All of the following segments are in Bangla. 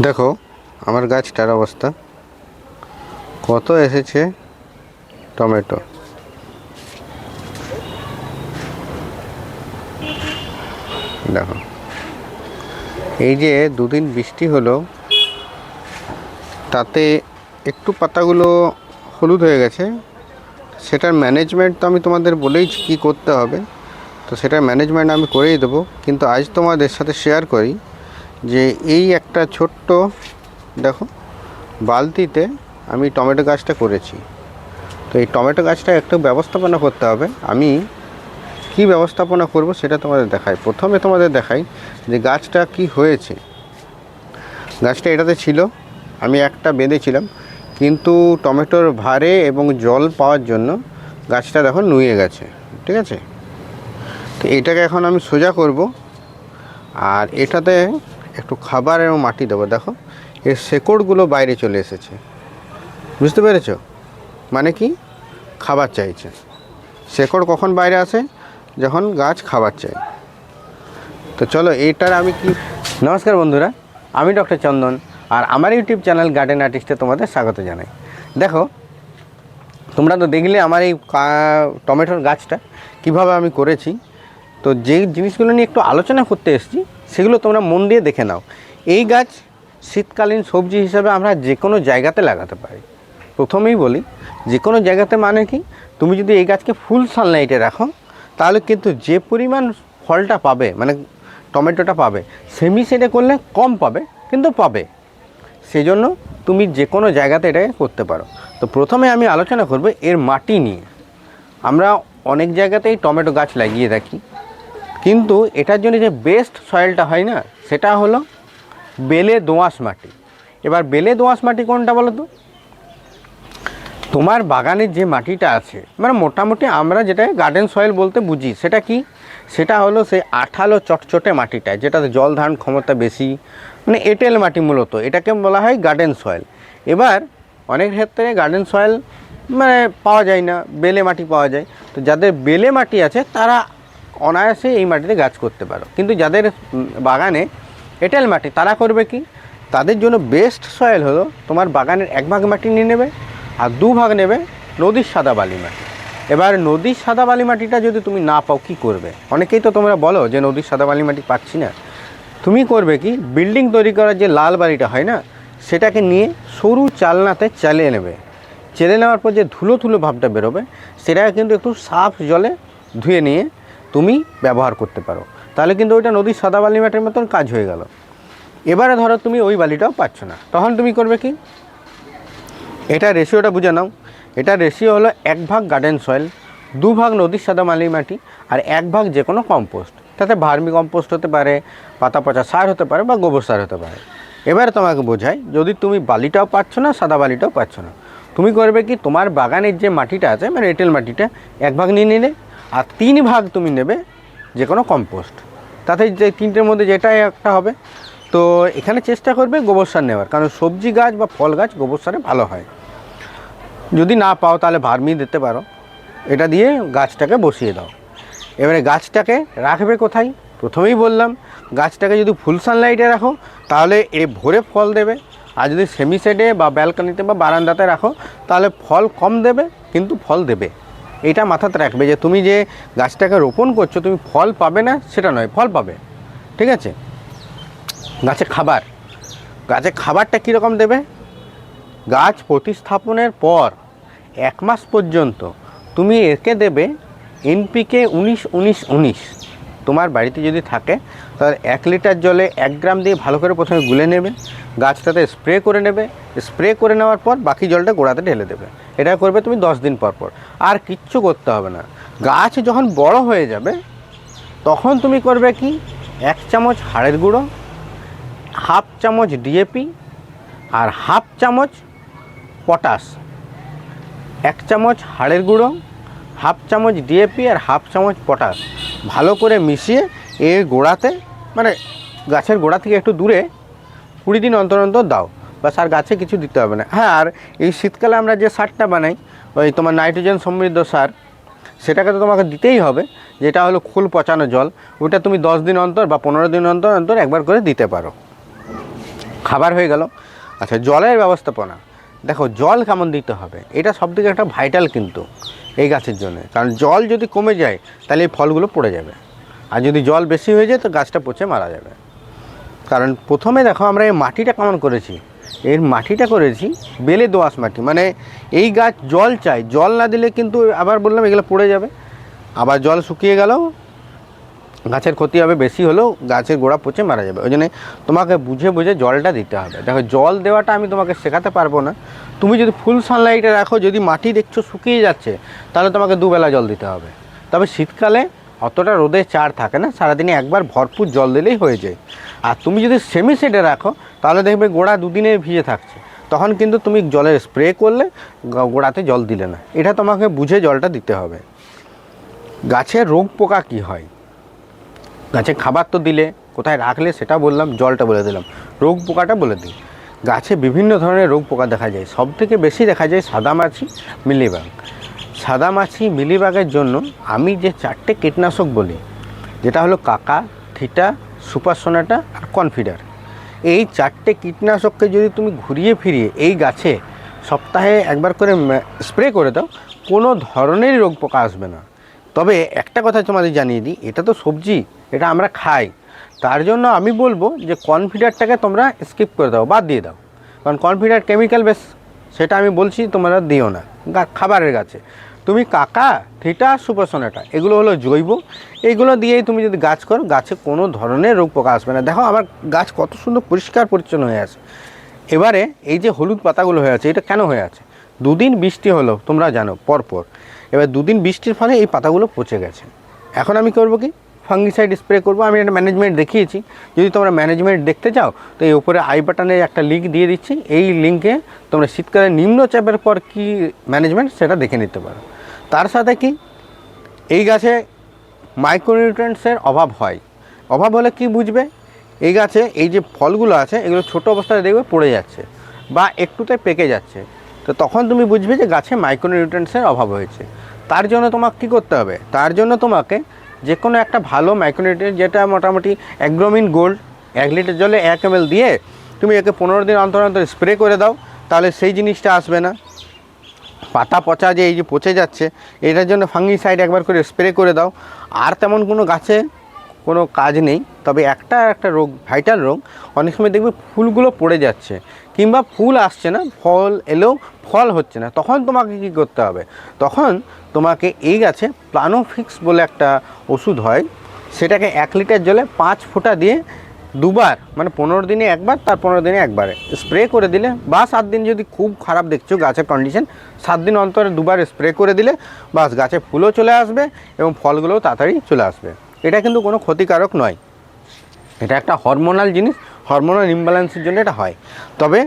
দেখো, আমার গাছটার অবস্থা। কত এসেছে টমেটো? দেখো। এই যে দুদিন বৃষ্টি হলো, তাতে একটু পাতাগুলো হলুদ হয়ে গেছে। সেটার ম্যানেজমেন্ট তো আমি তোমাদের বলেইছি কী করতে হবে। তো সেটার ম্যানেজমেন্ট আমি করেই দেবো। কিন্তু আজ তোমাদের সাথে শেয়ার করি। যে এই একটা ছোট্ট, দেখো, বালতিতে আমি টমেটো গাছটা করেছি। তো এই টমেটো গাছটা একটু ব্যবস্থাপনা করতে হবে। আমি কি ব্যবস্থাপনা করব সেটা তোমাদের দেখাই। প্রথমে তোমাদের দেখাই যে গাছটা কি হয়েছে। গাছটা এটাতে ছিল, আমি একটা বেঁধেছিলাম, কিন্তু টমেটোর ভারে এবং জল পাওয়ার জন্য গাছটা দেখো নুয়ে গেছে, ঠিক আছে? তো এটাকে এখন আমি সোজা করব। আর এটাতে একটু খাবার এবং মাটি দেবো, দেখো। এর শেকড়গুলো বাইরে চলে এসেছে। বুঝতে পেরেছ? মানে কি? খাবার চাইছে। শেকড় কখন বাইরে আসে? যখন গাছ খাবার চাই তো চলো, এইটার আমি কি নমস্কার বন্ধুরা, আমি ডক্টর চন্দন, আর আমার ইউটিউব চ্যানেল গার্ডেন আর্টিস্টে তোমাদের স্বাগত জানাই। দেখো, তোমরা তো দেখলে আমার এই টমেটোর গাছটা, কীভাবে আমি করেছি। তো যেই জিনিসগুলো নিয়ে একটু আলোচনা করতে এসেছি সেগুলো তোমরা মন দিয়ে দেখে নাও। এই গাছ শীতকালীন সবজি হিসাবে আমরা যে কোনো জায়গাতে লাগাতে পারি। প্রথমেই বলি যে কোনো জায়গাতে মানে কি? তুমি যদি এই গাছকে ফুল সানলাইটে রাখো, তাহলে কিন্তু যে পরিমাণ ফলটা পাবে মানে টমেটোটা পাবে, সেমি সেটে করলে কম পাবে, কিন্তু পাবে। সেই জন্য তুমি যে কোনো জায়গাতে এটাকে করতে পারো। তো প্রথমে আমি আলোচনা করব এর মাটি নিয়ে। আমরা অনেক জায়গাতেই টমেটো গাছ লাগিয়ে রাখি কিন্তু এটার জন্য যে বেস্ট সয়েলটা হয় না, সেটা হলো বেলে দোঁয়াশ মাটি। এবার বেলে দোঁয়াশ মাটি কোনটা বলো তো? তোমার বাগানের যে মাটিটা আছে মানে মোটামুটি আমরা যেটা গার্ডেন সয়েল বলতে বুঝি, সেটা কি? সেটা হলো সেই আঠালো চটচটে মাটিটা, যেটাতে জল ধারণ ক্ষমতা বেশি মানে এঁটেল মাটি মূলত, এটাকে বলা হয় গার্ডেন সয়েল এবার অনেক ক্ষেত্রে গার্ডেন সয়েল মানে পাওয়া যায় না, বেলে মাটি পাওয়া যায়। তো যাদের বেলে মাটি আছে, তারা অনায়াসে এই মাটিতে গাছ করতে পারো। কিন্তু যাদের বাগানে এঁটেল মাটি, তারা করবে কি? তাদের জন্য বেস্ট সয়েল হলো তোমার বাগানের এক ভাগ মাটি নিয়ে নেবে আর দু ভাগ নেবে নদীর সাদা বালি মাটি। এবার নদীর সাদা বালি মাটিটা যদি তুমি না পাও, কী করবে? অনেকেই তো তোমরা বলো যে নদীর সাদা বালি মাটি পাচ্ছি না। তুমি করবে কি? বিল্ডিং তৈরি করার যে লাল বালিটা হয় না, সেটাকে নিয়ে সরু চালনাতে চালিয়ে নেবে। চেলে নেওয়ার পর যে ধুলো ধুলো ভাবটা বেরোবে, সেটাকে কিন্তু একটু সাফ জলে ধুয়ে নিয়ে তুমি ব্যবহার করতে পারো। তাহলে কিন্তু ওইটা নদীর সাদা বালি মাটির মতন কাজ হয়ে গেল। এবারে ধরো তুমি ওই বালিটাও পাচ্ছ না। তখন তুমি করবে কি? এটা রেশিওটা বুঝে নাও। এটা রেশিও হলো এক ভাগ গার্ডেন সয়েল দু ভাগ নদীর সাদা মালি মাটি আর এক ভাগ যে কোনো কম্পোস্ট তাতে ভার্মি কম্পোস্ট হতে পারে, পাতা পচা সার হতে পারে বা গোবর সার হতে পারে। এবারে তোমাকে বোঝাই, যদি তুমি বালিটাও পাচ্ছ না, সাদা বালিটাও পাচ্ছ না, তুমি করবে কি? তোমার বাগানের যে মাটিটা আছে মানে এঁটেল মাটিটা, এক ভাগ নিয়ে নিলে। আর তিন ভাগ তুমি নেবে যে কোনো কম্পোস্ট তাতে যে তিনটের মধ্যে যেটাই একটা হবে। তো এখানে চেষ্টা করবে গোবর সার নেওয়ার, কারণ সবজি গাছ বা ফল গাছ গোবর সারে ভালো হয়। যদি না পাও তাহলে ভার্মি দিতে পারো। এটা দিয়ে গাছটাকে বসিয়ে দাও। এবারে গাছটাকে রাখবে কোথায়? প্রথমেই বললাম, গাছটাকে যদি ফুল সানলাইটে রাখো, তাহলে এ ভোরে ফল দেবে। আর যদি সেমি সেডে বা ব্যালকনিতে বা বারান্দাতে রাখো, তাহলে ফল কম দেবে, কিন্তু ফল দেবে। এটা মাথাতে রাখবে যে তুমি যে গাছটাকে রোপণ করছ, তুমি ফল পাবে না সেটা নয়, ফল পাবে। ঠিক আছে? গাছে খাবার। গাছে খাবারটা কীরকম দেবে? গাছ প্রতিস্থাপনের পর, এক মাস পর্যন্ত তুমি একে দেবে এনপিকে উনিশ উনিশ উনিশ। তোমার বাড়িতে যদি থাকে, তাহলে এক লিটার জলে এক গ্রাম দিয়ে ভালো করে প্রথমে গুলে নেবে। গাছটাতে স্প্রে করে নেবে। স্প্রে করে নেওয়ার পর বাকি জলটা গোড়াতে ঢেলে দেবে। এটা করবে তুমি দশ দিন পর পর। আর কিচ্ছু করতে হবে না। গাছ যখন বড় হয়ে যাবে, তখন তুমি করবে কি? এক চামচ হাড়ের গুঁড়ো, হাফ চামচ ডিএপি, আর হাফ চামচ পটাশ। এক চামচ হাড়ের গুঁড়ো, হাফ চামচ ডিএপি, আর হাফ চামচ পটাশ। ভালো করে মিশিয়ে এর গোড়াতে মানে গাছের গোড়া থেকে একটু দূরে কুড়ি দিন অন্তর অন্তর দাও। বাস সার গাছে কিছু দিতে হবে না। হ্যাঁ আর এই শীতকালে আমরা যে সারটা বানাই, ওই তোমার নাইট্রোজেন সমৃদ্ধ সার, সেটাকে তো তোমাকে দিতেই হবে, যেটা হলো ফুল পচানো জল। ওটা তুমি দশ দিন অন্তর বা পনেরো দিন অন্তর অন্তর একবার করে দিতে পারো। খাবার হয়ে গেল। আচ্ছা জলের ব্যবস্থাপনা। দেখো, জল কেমন দিতে হবে? এটা সব থেকে একটা ভাইটাল কিন্তু এই গাছের জন্য। কারণ জল যদি কমে যায়, তাহলে এই ফলগুলো পড়ে যাবে। আর যদি জল বেশি হয়ে যায়, তো গাছটা পচে মারা যাবে। কারণ প্রথমে দেখো, আমরা এই মাটিটা কেমন করেছি? এর মাটিটা করেছি, বেলে দোআঁশ মাটি। মানে এই গাছ জল চাই, জল না দিলে কিন্তু আবার বললাম এগুলো পড়ে যাবে। আবার জল শুকিয়ে গেলেও গাছের ক্ষতি হবে, বেশি হলেও গাছের গোড়া পচে মারা যাবে। ওই জন্য তোমাকে বুঝে বুঝে জলটা দিতে হবে। দেখো, জল দেওয়াটা আমি তোমাকে শেখাতে পারব না। তুমি যদি ফুল সানলাইটে রাখো, যদি মাটি দেখছ শুকিয়ে যাচ্ছে, তাহলে তোমাকে দুবেলা জল দিতে হবে। তবে শীতকালে অতটা রোদে চার থাকে না, সারাদিনে একবার ভরপুর জল দিলেই হয়ে যায়। আর তুমি যদি সেমি সেটে রাখো, তাহলে দেখবে গোড়া দুদিনে ভিজে থাকছে। তখন কিন্তু তুমি জলের স্প্রে করলে গোড়াতে জল দিলে না। এটা তোমাকে বুঝে জলটা দিতে হবে। গাছের রোগ পোকা কী হয়? গাছে খাবার তো দিলে, কোথায় রাখলে সেটা বললাম, জলটা বলে দিলাম। রোগ পোকাটা বলে দিই। গাছে বিভিন্ন ধরনের রোগ পোকা দেখা যায়। সব থেকে বেশি দেখা যায় সাদামাছি মিলিবাগ সাদামাছি মিলিবাগের জন্য আমি যে চারটে কীটনাশক বলি, যেটা হলো কাকা, থিটা সুপারসোনাটা আর কনফিডার। এই চারটে কীটনাশককে যদি তুমি ঘুরিয়ে ফিরিয়ে এই গাছে সপ্তাহে একবার করে স্প্রে করে দাও, কোনো ধরনেরই রোগ পোকা আসবে না। তবে একটা কথা তোমাদের জানিয়ে দিই, এটা তো সবজি, এটা আমরা খাই। তার জন্য আমি বলব যে কনফিডারটাকে তোমরা স্কিপ করে দাও, বাদ দিয়ে দাও। কারণ কনফিডার কেমিক্যাল বেস সেটা আমি বলছি তোমরা দিও না খাবারের গাছে। তুমি কাকা, থিটা, সুপারসোনাটা, এগুলো হলো জৈব। এইগুলো দিয়েই তুমি যদি গাছ করো, গাছে কোনো ধরনের রোগ পোকা আসবে না। দেখো, আমার গাছ কত সুন্দর পরিষ্কার পরিচ্ছন্ন হয়ে আছে। এবারে এই যে হলুদ পাতাগুলো হয়ে আছে, এটা কেন হয়ে আছে? দুদিন বৃষ্টি হলো, তোমরা জানো, পরপর। এবার দুদিন বৃষ্টির ফলে এই পাতাগুলো পচে গেছে। এখন আমি করব কি? ফাঙ্গিসাইড স্প্রে করব। আমি একটা ম্যানেজমেন্ট দেখিয়েছি। যদি তোমরা ম্যানেজমেন্ট দেখতে চাও, তো এই ওপরে আই বাটনে একটা লিঙ্ক দিয়ে দিচ্ছি। এই লিঙ্কে তোমরা শীতকালে নিম্নচাপের পর কি ম্যানেজমেন্ট, সেটা দেখে নিতে পারো। তার সাথে কি? এই গাছে মাইক্রোনিউট্রেন্টসের অভাব হয়। অভাব হলে কি বুঝবে? এই গাছে এই যে ফলগুলো আছে, এগুলো ছোট অবস্থায় দেখবে পড়ে যাচ্ছে বা একটুতে পেকে যাচ্ছে। তো তখন তুমি বুঝবে যে গাছে মাইক্রোনিউট্রেন্টসের অভাব হয়েছে। তার জন্য তোমাকে কী করতে হবে? তার জন্য তোমাকে যে কোনো একটা ভালো মাইক্রোনিউট্রেন্ট যেটা মোটামুটি অ্যাগ্রোমিন গোল্ড, এক লিটার জলে এক এম দিয়ে তুমি একে পনেরো দিন অন্তর অন্তর স্প্রে করে দাও, তাহলে সেই জিনিসটা আসবে না। পাতা পচা যে এই যে পচে যাচ্ছে, এটার জন্য ফাঙ্গিসাইড একবার করে স্প্রে করে দাও। আর তেমন কোনো গাছে কোনো কাজ নেই, তবে একটা একটা রোগ ভাইটাল রোগ, অনেক সময় দেখবে ফুলগুলো পড়ে যাচ্ছে, কিংবা ফুল আসছে না, ফল এলেও ফল হচ্ছে না, তখন তোমাকে কী করতে হবে? তখন তোমাকে এই গাছে প্লানোফিক্স বলে একটা ওষুধ হয়, সেটাকে এক লিটার জলে পাঁচ ফোঁটা দিয়ে দুবার মানে পনেরো দিনে একবার, তার পনেরো দিনে একবারে। স্প্রে করে দিলে, বা সাত দিন যদি খুব খারাপ দেখছ গাছের কন্ডিশন সাত দিন অন্তরে দুবার স্প্রে করে দিলে, বাস গাছে ফুলও চলে আসবে এবং ফলগুলোও তাড়াতাড়ি চলে আসবে। এটা কিন্তু কোনো ক্ষতিকারক নয়। এটা একটা হরমোনাল জিনিস হরমোনাল ইমব্যালেন্সের জন্য এটা হয়। তবে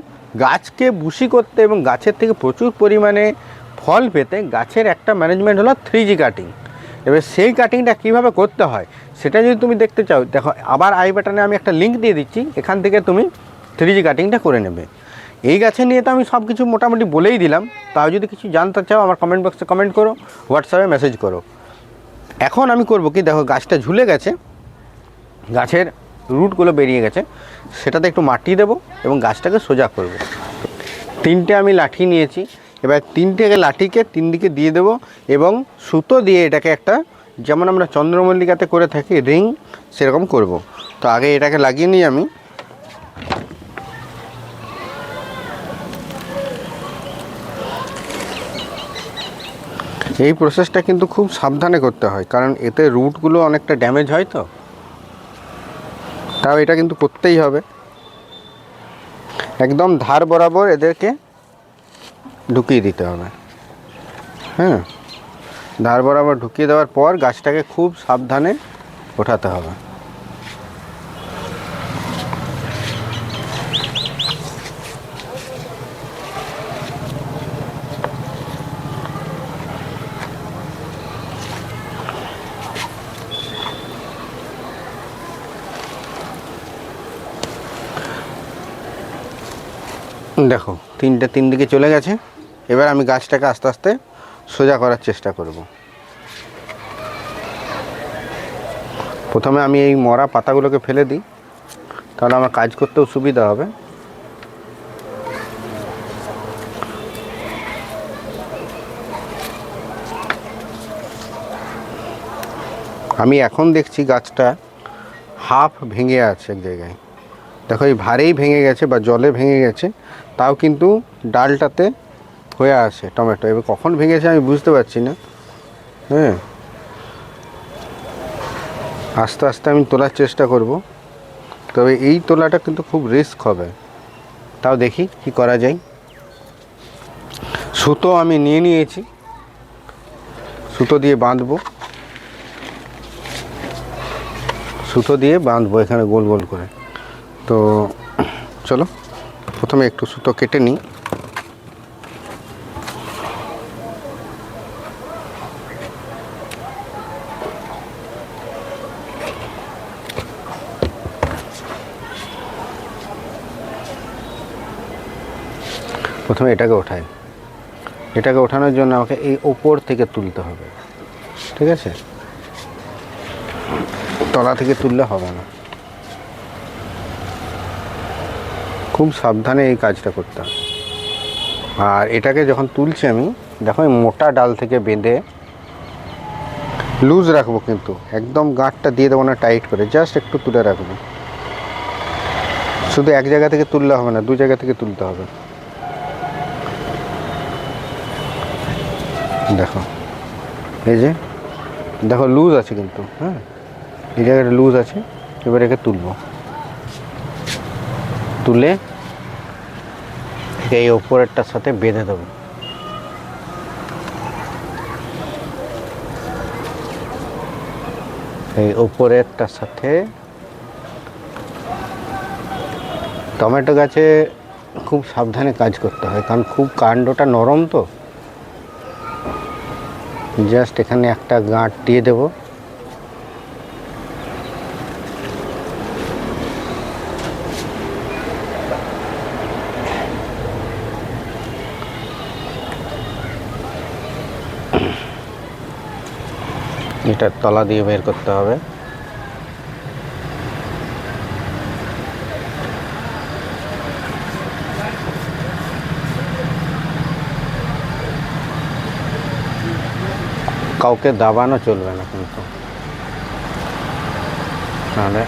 গাছকে বুশি করতে এবং গাছের থেকে প্রচুর পরিমাণে ফল পেতে গাছের একটা ম্যানেজমেন্ট হলো থ্রি জি কাটিং এবার সেই কাটিংটা কীভাবে করতে হয়, সেটা যদি তুমি দেখতে চাও, দেখো, আবার আই বাটনে আমি একটা লিঙ্ক দিয়ে দিচ্ছি, এখান থেকে তুমি থ্রি জি কাটিংটা করে নেবে এই গাছে নিয়ে তো আমি সব কিছু মোটামুটি বলেই দিলাম, তাও যদি কিছু জানতে চাও, আমার কমেন্ট বক্সে কমেন্ট করো হোয়াটসঅ্যাপে মেসেজ করো এখন আমি করব কি, দেখো, গাছটা ঝুলে গেছে, গাছের রুটগুলো বেরিয়ে গেছে, সেটাতে একটু মাটি দেবো এবং গাছটাকে সোজা করব। তিনটে আমি লাঠি নিয়েছি এবার তিনটে লাঠিকে তিন দিকে দিয়ে দেবো এবং সুতো দিয়ে এটাকে একটা, যেমন আমরা চন্দ্রমল্লিকাতে করে থাকি, রিং, সেরকম করব। তো আগে এটাকে লাগিয়ে নিই আমি। এই প্রসেসটা কিন্তু খুব সাবধানে করতে হয়, কারণ এতে রুটগুলো অনেকটা ড্যামেজ হয় তো। তাও এটা কিন্তু করতেই হবে। একদম ধার বরাবর এদেরকে ঢুকিয়ে দিতে হবে। হ্যাঁ? ধার বরাবর ঢুকিয়ে দেওয়ার পর গাছটাকে খুব সাবধানে ওঠাতে হবে। দেখো, তিনটে তিন দিকে চলে গেছে। এবার আমি গাছটাকে আস্তে আস্তে সোজা করার চেষ্টা করব। প্রথমে আমি এই মরা পাতাগুলোকে ফেলে দিই, তাহলে আমার কাজ করতেও সুবিধা হবে। আমি এখন দেখছি গাছটা হাফ ভেঙে আছে এক জায়গায়। দেখো এই ভারেই ভেঙে গেছে বা জলে ভেঙে গেছে, তাও কিন্তু ডালটাতে হয়ে আছে টমেটো। এবার কখন ভেঙেছে আমি বুঝতে পারছি না। হ্যাঁ। আস্তে আস্তে আমি তোলার চেষ্টা করব। তবে এই তোলাটা কিন্তু খুব রিস্ক হবে। তাও দেখি কি করা যায়। সুতো আমি নিয়ে নিয়েছি। সুতো দিয়ে বাঁধবো। সুতো দিয়ে বাঁধবো এখানে গোল গোল করে। তো চলো, প্রথমে একটু সুতো কেটে নিই। প্রথমে এটাকে ওঠাই। এটাকে ওঠানোর জন্য আমাকে এই ওপর থেকে তুলতে হবে। ঠিক আছে? তলা থেকে তুললে হবে না। খুব সাবধানে এই কাজটা করতে হবে। আর এটাকে যখন তুলছি আমি, দেখো মোটা ডাল থেকে বেঁধে লুজ রাখব কিন্তু। একদম গাঁটটা দিয়ে দেবো না, টাইট করে। জাস্ট একটু তুলে রাখব। শুধু এক জায়গা থেকে তুললে হবে না, দু জায়গা থেকে তুলতে হবে। দেখো। এই যে, দেখো লুজ আছে কিন্তু হ্যাঁ? এই জায়গাটা লুজ আছে, এবার একে তুলবো। তুলে এই ওপরেরটার সাথে বেঁধে দেবো। এই ওপরেরটার সাথে টমেটো গাছে খুব সাবধানে কাজ করতে হয়, কারণ খুব কাণ্ডটা নরম তো। জাস্ট এখানে একটা গাঁট দিয়ে দেব। এটার তলা দিয়ে বের করতে হবে। কাউকে দাবানো চলবে না কিন্তু। তাহলে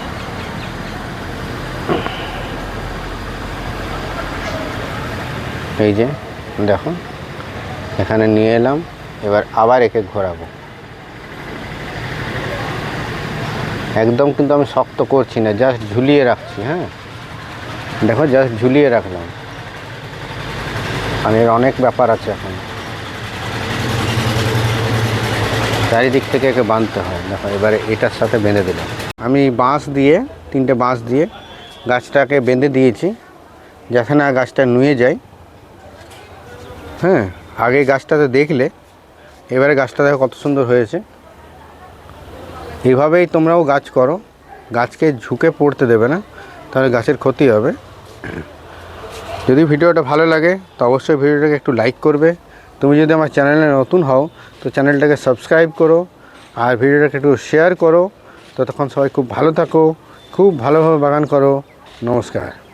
এই যে দেখো এখানে নিয়ে এলাম, এবার আবার একে ঘোরাবো। একদম কিন্তু আমি শক্ত করছি না জাস্ট ঝুলিয়ে রাখছি হ্যাঁ? দেখো জাস্ট ঝুলিয়ে রাখলাম। আর এর অনেক ব্যাপার আছে এখন। চারিদিক থেকে একে বাঁধতে হয়। দেখো, এবারে এটার সাথে বেঁধে দিলাম। আমি বাঁশ দিয়ে, তিনটে বাঁশ দিয়ে গাছটাকে বেঁধে দিয়েছি, যাতে না গাছটা নুয়ে যায়। হ্যাঁ আগে গাছটাতে দেখলে, এবারে গাছটা দেখো কত সুন্দর হয়েছে। এভাবেই তোমরাও গাছ করো। গাছকে ঝুঁকে পড়তে দেবে না, তাহলে গাছের ক্ষতি হবে। যদি ভিডিওটা ভালো লাগে, তো অবশ্যই ভিডিওটাকে একটু লাইক করবে। তুমি যদি আমার চ্যানেলে নতুন হও, তো চ্যানেলটাকে সাবস্ক্রাইব করো আর ভিডিওটাকে একটু শেয়ার করো। ততক্ষণ সবাই খুব ভালো থাকো, খুব ভালোভাবে বাগান করো। নমস্কার।